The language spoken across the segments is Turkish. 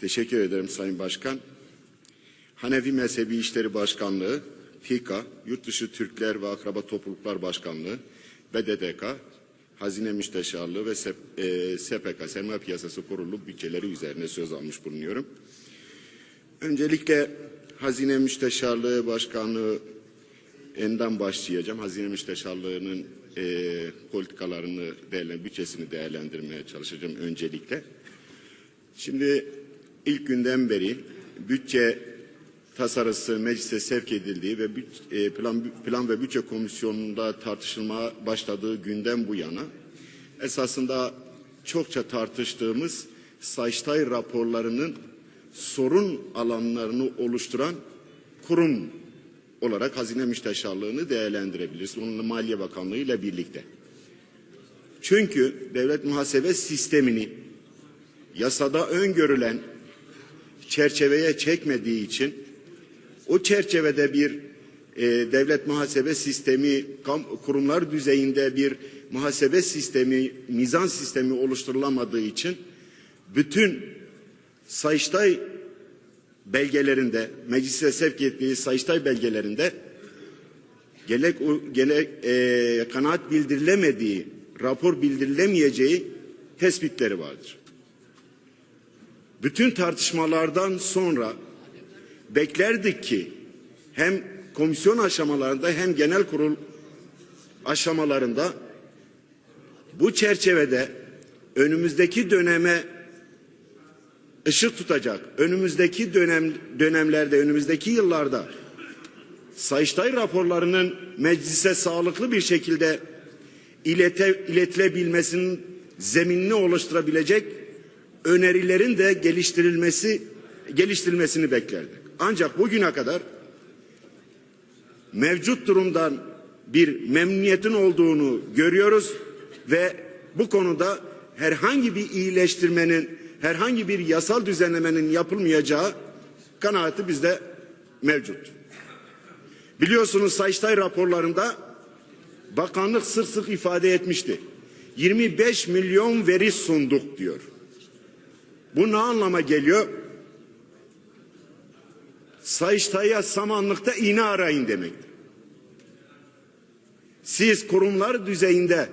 Teşekkür ederim Sayın Başkan. Hanefi Mezhebi İşleri Başkanlığı, TİKA, Yurtdışı Türkler ve Akraba Topluluklar Başkanlığı, BDDK, Hazine Müsteşarlığı ve SEP- e, SPK, Sermaye Piyasası Kurulu bütçeleri üzerine söz almış bulunuyorum. Öncelikle Hazine Müsteşarlığı Başkanlığı enden başlayacağım. Hazine Müsteşarlığı'nın e, politikalarını, değerlen, bütçesini değerlendirmeye çalışacağım öncelikle. Şimdi ilk günden beri bütçe tasarısı meclise sevk edildiği ve e, plan, plan ve bütçe komisyonunda tartışılma başladığı günden bu yana esasında çokça tartıştığımız Sayıştay raporlarının sorun alanlarını oluşturan kurum olarak Hazine Müsteşarlığını değerlendirebiliriz. Onunla Maliye Bakanlığı ile birlikte. Çünkü devlet muhasebe sistemini yasada öngörülen çerçeveye çekmediği için o çerçevede bir e, devlet muhasebe sistemi kurumlar düzeyinde bir muhasebe sistemi mizan sistemi oluşturulamadığı için bütün Sayıştay belgelerinde meclise sevk ettiği Sayıştay belgelerinde gerek, gerek e, kanaat bildirilemediği rapor bildirilemeyeceği tespitleri vardır. Bütün tartışmalardan sonra beklerdik ki hem komisyon aşamalarında hem genel kurul aşamalarında bu çerçevede önümüzdeki döneme ışık tutacak. Önümüzdeki dönem dönemlerde, önümüzdeki yıllarda Sayıştay raporlarının meclise sağlıklı bir şekilde ilete, iletilebilmesinin zeminini oluşturabilecek önerilerin de geliştirilmesi geliştirilmesini beklerdik. Ancak bugüne kadar mevcut durumdan bir memnuniyetin olduğunu görüyoruz ve bu konuda herhangi bir iyileştirmenin, herhangi bir yasal düzenlemenin yapılmayacağı kanaati bizde mevcut. Biliyorsunuz Sayıştay raporlarında bakanlık sık sık ifade etmişti. 25 milyon veri sunduk diyor. Bu ne anlama geliyor? Sayıştay'a samanlıkta iğne arayın demektir. Siz kurumlar düzeyinde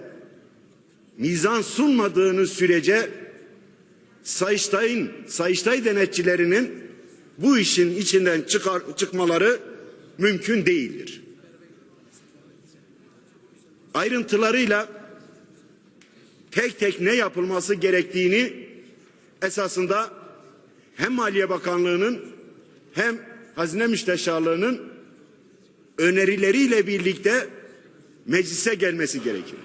mizan sunmadığınız sürece Sayıştay'ın, Sayıştay denetçilerinin bu işin içinden çıkar, çıkmaları mümkün değildir. Ayrıntılarıyla tek tek ne yapılması gerektiğini esasında hem Maliye Bakanlığı'nın hem Hazine Müsteşarlığı'nın önerileriyle birlikte meclise gelmesi gerekir.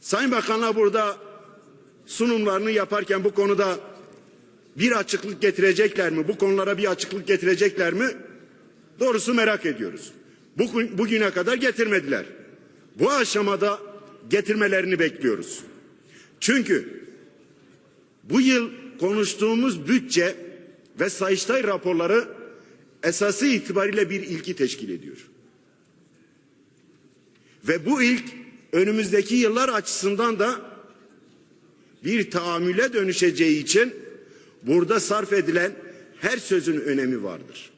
Sayın Bakanlar burada sunumlarını yaparken bu konuda bir açıklık getirecekler mi? Bu konulara bir açıklık getirecekler mi? Doğrusu merak ediyoruz. Bugün, bugüne kadar getirmediler. Bu aşamada getirmelerini bekliyoruz. Çünkü bu yıl konuştuğumuz bütçe ve Sayıştay raporları esası itibariyle bir ilki teşkil ediyor. Ve bu ilk önümüzdeki yıllar açısından da bir tahammüle dönüşeceği için burada sarf edilen her sözün önemi vardır.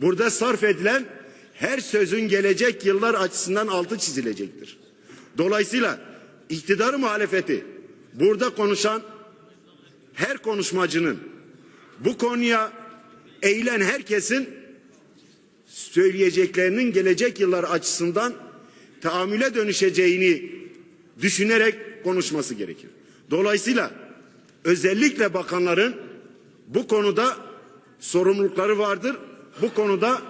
Burada sarf edilen her sözün gelecek yıllar açısından altı çizilecektir. Dolayısıyla iktidar muhalefeti burada konuşan her konuşmacının bu konuya eğilen herkesin söyleyeceklerinin gelecek yıllar açısından tahammüle dönüşeceğini düşünerek konuşması gerekir. Dolayısıyla özellikle bakanların bu konuda sorumlulukları vardır. Bu konuda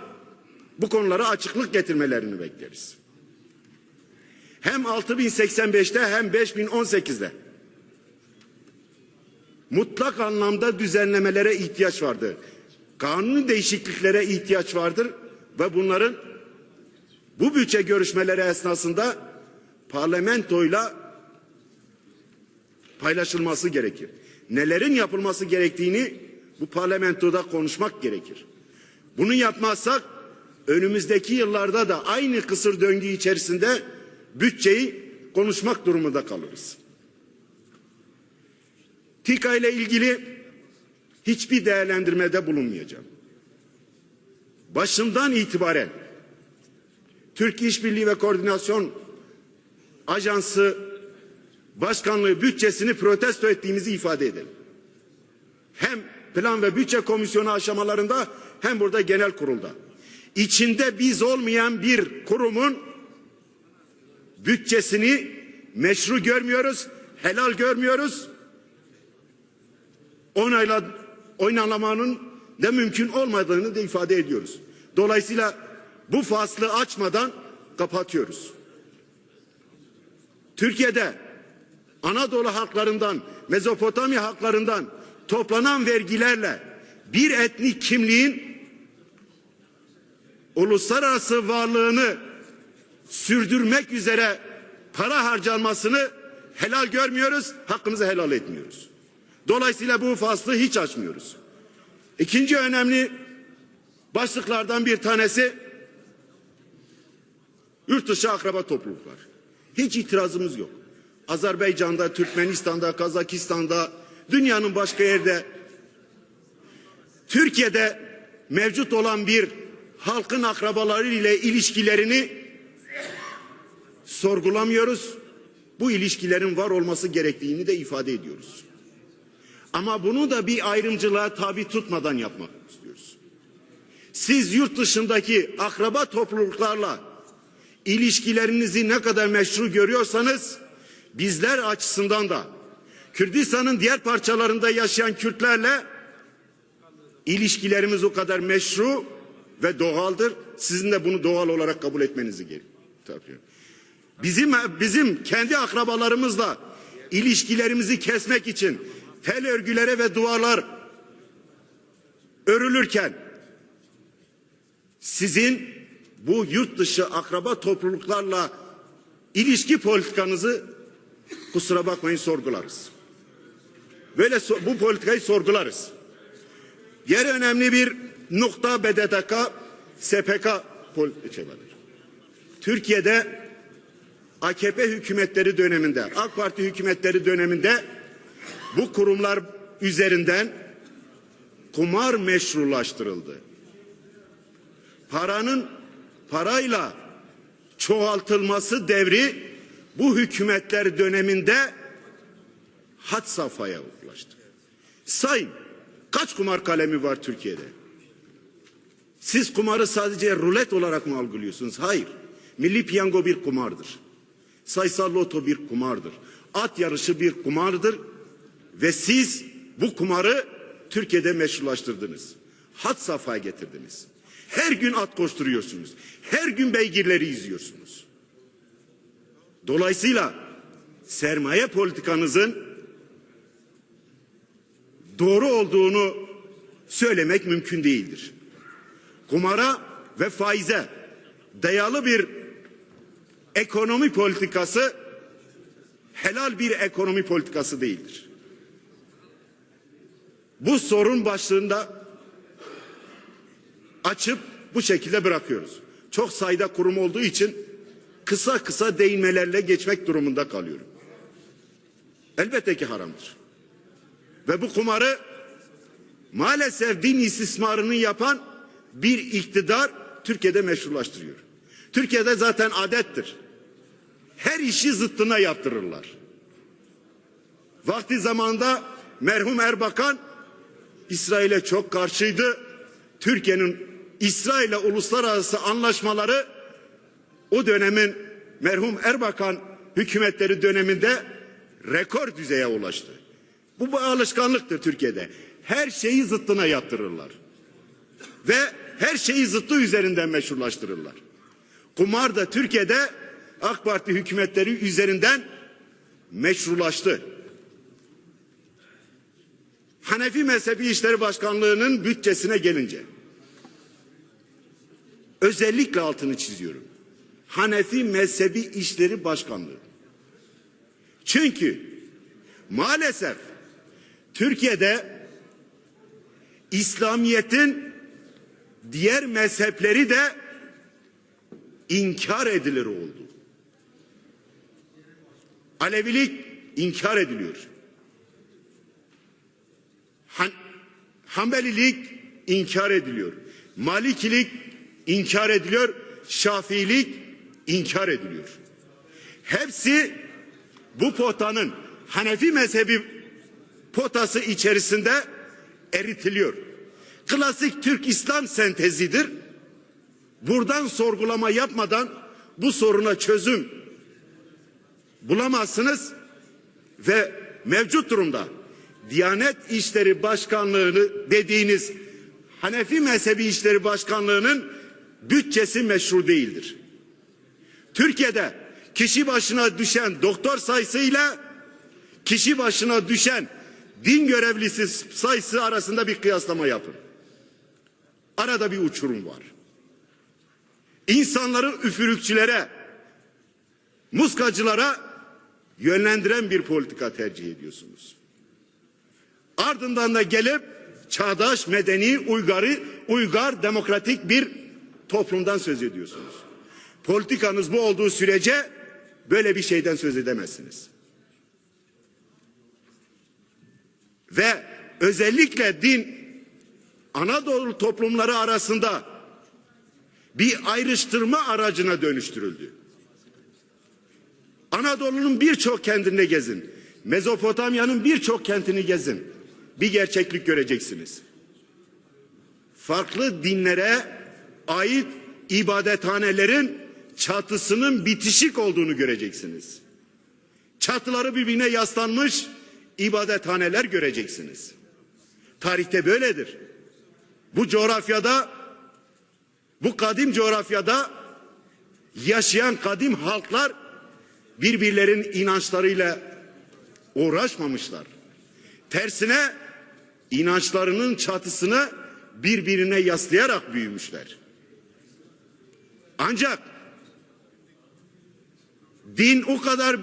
bu konulara açıklık getirmelerini bekleriz. Hem 6085'te hem 5018'de mutlak anlamda düzenlemelere ihtiyaç vardır. Kanuni değişikliklere ihtiyaç vardır ve bunların bu bütçe görüşmeleri esnasında parlamentoyla paylaşılması gerekir. Nelerin yapılması gerektiğini bu parlamentoda konuşmak gerekir. Bunu yapmazsak önümüzdeki yıllarda da aynı kısır döngü içerisinde bütçeyi konuşmak durumunda kalırız. TİKA ile ilgili hiçbir değerlendirmede bulunmayacağım. Başından itibaren Türk İşbirliği ve Koordinasyon Ajansı Başkanlığı bütçesini protesto ettiğimizi ifade edelim. Hem plan ve bütçe komisyonu aşamalarında hem burada genel kurulda. İçinde biz olmayan bir kurumun bütçesini meşru görmüyoruz, helal görmüyoruz. Onayla, oynanlamanın da mümkün olmadığını da ifade ediyoruz. Dolayısıyla bu faslı açmadan kapatıyoruz. Türkiye'de Anadolu halklarından, Mezopotamya halklarından toplanan vergilerle bir etnik kimliğin uluslararası varlığını sürdürmek üzere para harcanmasını helal görmüyoruz, hakkımızı helal etmiyoruz. Dolayısıyla bu faslı hiç açmıyoruz. İkinci önemli başlıklardan bir tanesi yurt dışı akraba topluluklar. Hiç itirazımız yok. Azerbaycan'da, Türkmenistan'da, Kazakistan'da, dünyanın başka yerde Türkiye'de mevcut olan bir halkın akrabaları ile ilişkilerini sorgulamıyoruz. Bu ilişkilerin var olması gerektiğini de ifade ediyoruz. Ama bunu da bir ayrımcılığa tabi tutmadan yapmak istiyoruz. Siz yurt dışındaki akraba topluluklarla ilişkilerinizi ne kadar meşru görüyorsanız bizler açısından da Kürdistan'ın diğer parçalarında yaşayan Kürtlerle ilişkilerimiz o kadar meşru ve doğaldır. Sizin de bunu doğal olarak kabul etmenizi gerekiyor. Bizim bizim kendi akrabalarımızla ilişkilerimizi kesmek için tel örgülere ve duvarlar örülürken sizin bu yurt dışı akraba topluluklarla ilişki politikanızı kusura bakmayın sorgularız. Böyle bu politikayı sorgularız. Yer önemli bir nokta BDDK, SPK politikaları. Türkiye'de AKP hükümetleri döneminde, AK Parti hükümetleri döneminde bu kurumlar üzerinden kumar meşrulaştırıldı. Paranın parayla çoğaltılması devri bu hükümetler döneminde had safhaya ulaştı. Sayın kaç kumar kalemi var Türkiye'de? Siz kumarı sadece rulet olarak mı algılıyorsunuz? Hayır. Milli piyango bir kumardır. Sayısal loto bir kumardır. At yarışı bir kumardır. Ve siz bu kumarı Türkiye'de meşrulaştırdınız. Had safhaya getirdiniz. Her gün at koşturuyorsunuz. Her gün beygirleri izliyorsunuz. Dolayısıyla sermaye politikanızın doğru olduğunu söylemek mümkün değildir. Kumara ve faize dayalı bir ekonomi politikası helal bir ekonomi politikası değildir. Bu sorun başlığında açıp bu şekilde bırakıyoruz. Çok sayıda kurum olduğu için kısa kısa değinmelerle geçmek durumunda kalıyorum. Elbette ki haramdır. Ve bu kumarı maalesef din istismarını yapan bir iktidar Türkiye'de meşrulaştırıyor. Türkiye'de zaten adettir. Her işi zıttına yaptırırlar. Vakti zamanda merhum Erbakan İsrail'e çok karşıydı. Türkiye'nin İsrail'le uluslararası anlaşmaları o dönemin merhum Erbakan hükümetleri döneminde rekor düzeye ulaştı. Bu, bu alışkanlıktır Türkiye'de. Her şeyi zıttına yaptırırlar. Ve her şeyi zıttı üzerinden meşrulaştırırlar. Kumar da Türkiye'de AK Parti hükümetleri üzerinden meşrulaştı. Hanefi Mezhebi İşleri Başkanlığı'nın bütçesine gelince özellikle altını çiziyorum. Hanefi Mezhebi İşleri Başkanlığı. Çünkü maalesef Türkiye'de İslamiyet'in diğer mezhepleri de inkar edilir oldu. Alevilik inkar ediliyor. Hanbelilik inkar ediliyor. Malikilik inkar ediliyor. Şafiilik inkar ediliyor. Hepsi bu potanın Hanefi mezhebi potası içerisinde eritiliyor. Klasik Türk İslam sentezidir. Buradan sorgulama yapmadan bu soruna çözüm bulamazsınız ve mevcut durumda Diyanet İşleri Başkanlığı'nı dediğiniz Hanefi Mezhebi İşleri Başkanlığı'nın bütçesi meşru değildir. Türkiye'de kişi başına düşen doktor sayısıyla kişi başına düşen din görevlisi sayısı arasında bir kıyaslama yapın. Arada bir uçurum var. İnsanları üfürükçülere, muskacılara yönlendiren bir politika tercih ediyorsunuz. Ardından da gelip çağdaş, medeni, uygarı, uygar, demokratik bir toplumdan söz ediyorsunuz. Politikanız bu olduğu sürece böyle bir şeyden söz edemezsiniz. Ve özellikle din Anadolu toplumları arasında bir ayrıştırma aracına dönüştürüldü. Anadolu'nun birçok kentinde gezin. Mezopotamya'nın birçok kentini gezin. Bir gerçeklik göreceksiniz. Farklı dinlere ait ibadethanelerin çatısının bitişik olduğunu göreceksiniz. Çatıları birbirine yaslanmış ibadethaneler göreceksiniz. Tarihte böyledir. Bu coğrafyada bu kadim coğrafyada yaşayan kadim halklar birbirlerin inançlarıyla uğraşmamışlar. Tersine inançlarının çatısını birbirine yaslayarak büyümüşler. Ancak din o kadar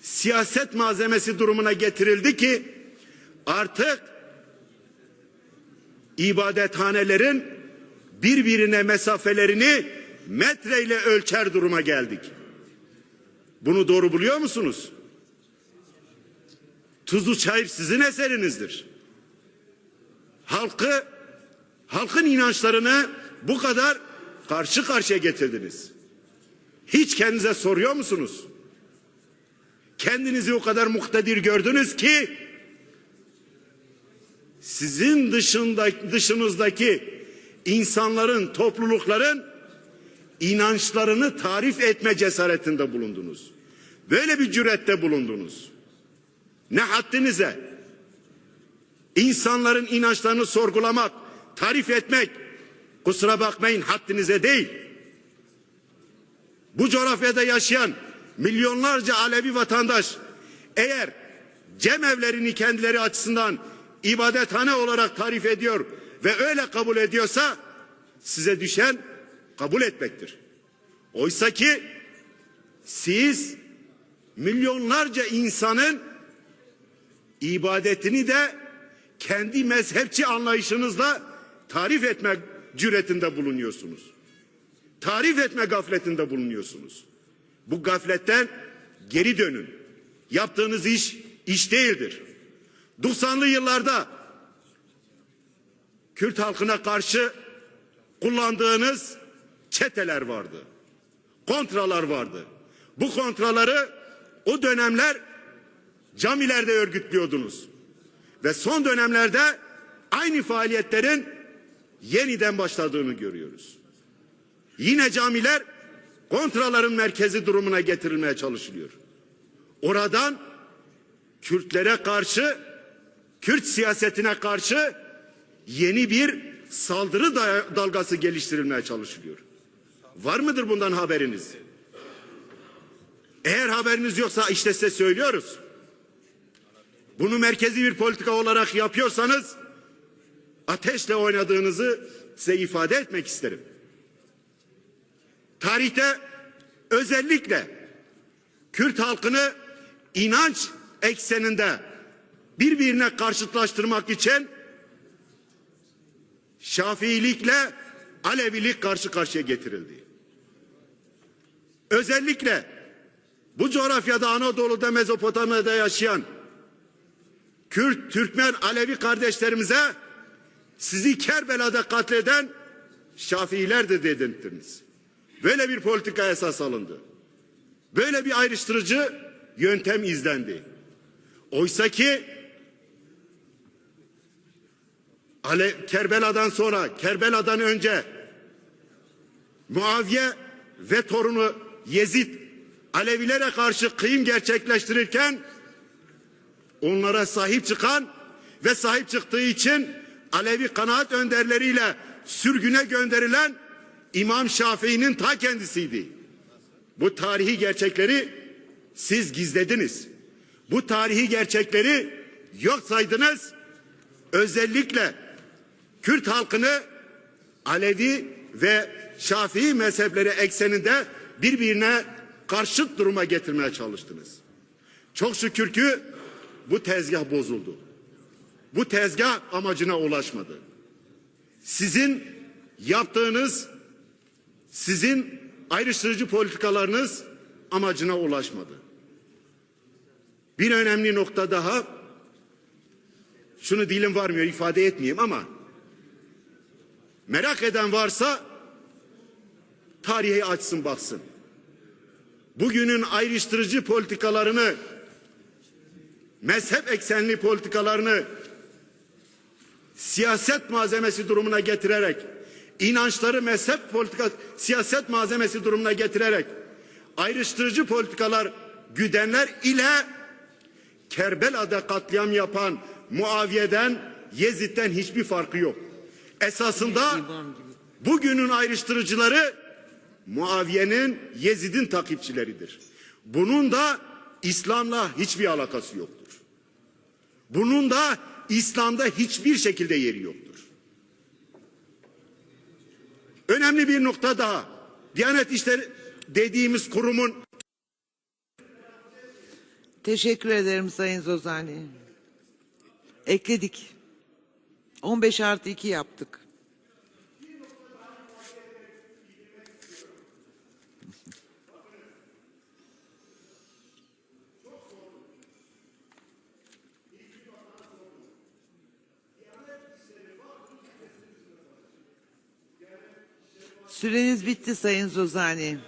siyaset malzemesi durumuna getirildi ki artık ibadethanelerin birbirine mesafelerini metreyle ölçer duruma geldik. Bunu doğru buluyor musunuz? Tuzlu çayır sizin eserinizdir. Halkı, halkın inançlarını bu kadar karşı karşıya getirdiniz. Hiç kendinize soruyor musunuz? Kendinizi o kadar muktedir gördünüz ki sizin dışında, dışınızdaki insanların, toplulukların inançlarını tarif etme cesaretinde bulundunuz. Böyle bir cürette bulundunuz. Ne haddinize? İnsanların inançlarını sorgulamak, tarif etmek, kusura bakmayın haddinize değil. Bu coğrafyada yaşayan milyonlarca Alevi vatandaş eğer cemevlerini kendileri açısından ibadethane olarak tarif ediyor ve öyle kabul ediyorsa size düşen kabul etmektir. Oysa ki siz milyonlarca insanın ibadetini de kendi mezhepçi anlayışınızla tarif etmek cüretinde bulunuyorsunuz. Tarif etme gafletinde bulunuyorsunuz. Bu gafletten geri dönün. Yaptığınız iş iş değildir. 90'lı yıllarda Kürt halkına karşı kullandığınız çeteler vardı. Kontralar vardı. Bu kontraları o dönemler camilerde örgütlüyordunuz. Ve son dönemlerde aynı faaliyetlerin yeniden başladığını görüyoruz. Yine camiler kontraların merkezi durumuna getirilmeye çalışılıyor. Oradan Kürtlere karşı, Kürt siyasetine karşı yeni bir saldırı dalgası geliştirilmeye çalışılıyor. Var mıdır bundan haberiniz? Eğer haberiniz yoksa işte size söylüyoruz. Bunu merkezi bir politika olarak yapıyorsanız ateşle oynadığınızı size ifade etmek isterim. Tarihte özellikle Kürt halkını inanç ekseninde birbirine karşıtlaştırmak için Şafiilikle Alevilik karşı karşıya getirildi. Özellikle bu coğrafyada Anadolu'da Mezopotamya'da yaşayan Kürt, Türkmen, Alevi kardeşlerimize sizi Kerbela'da katleden Şafiilerdir dedirttiniz. Böyle bir politika esas alındı. Böyle bir ayrıştırıcı yöntem izlendi. Oysa ki Ale, Kerbela'dan sonra, Kerbela'dan önce Muaviye ve torunu Yezid Alevilere karşı kıyım gerçekleştirirken onlara sahip çıkan ve sahip çıktığı için Alevi kanaat önderleriyle sürgüne gönderilen İmam Şafii'nin ta kendisiydi. Bu tarihi gerçekleri siz gizlediniz. Bu tarihi gerçekleri yok saydınız. Özellikle Kürt halkını Alevi ve Şafii mezhepleri ekseninde birbirine karşıt duruma getirmeye çalıştınız. Çok şükür ki bu tezgah bozuldu. Bu tezgah amacına ulaşmadı. Sizin yaptığınız, sizin ayrıştırıcı politikalarınız amacına ulaşmadı. Bir önemli nokta daha, şunu dilim varmıyor ifade etmeyeyim ama merak eden varsa tarihi açsın baksın. Bugünün ayrıştırıcı politikalarını, mezhep eksenli politikalarını siyaset malzemesi durumuna getirerek, inançları mezhep politika siyaset malzemesi durumuna getirerek ayrıştırıcı politikalar güdenler ile Kerbela'da katliam yapan Muaviye'den, Yezid'den hiçbir farkı yok. Esasında bugünün ayrıştırıcıları Muaviye'nin, Yezid'in takipçileridir. Bunun da İslam'la hiçbir alakası yoktur. Bunun da İslam'da hiçbir şekilde yeri yoktur. Önemli bir nokta daha. Diyanet İşleri dediğimiz kurumun Teşekkür ederim Sayın Zozani. Ekledik. 15 artı 2 yaptık. Süreniz bitti Sayın Zozani.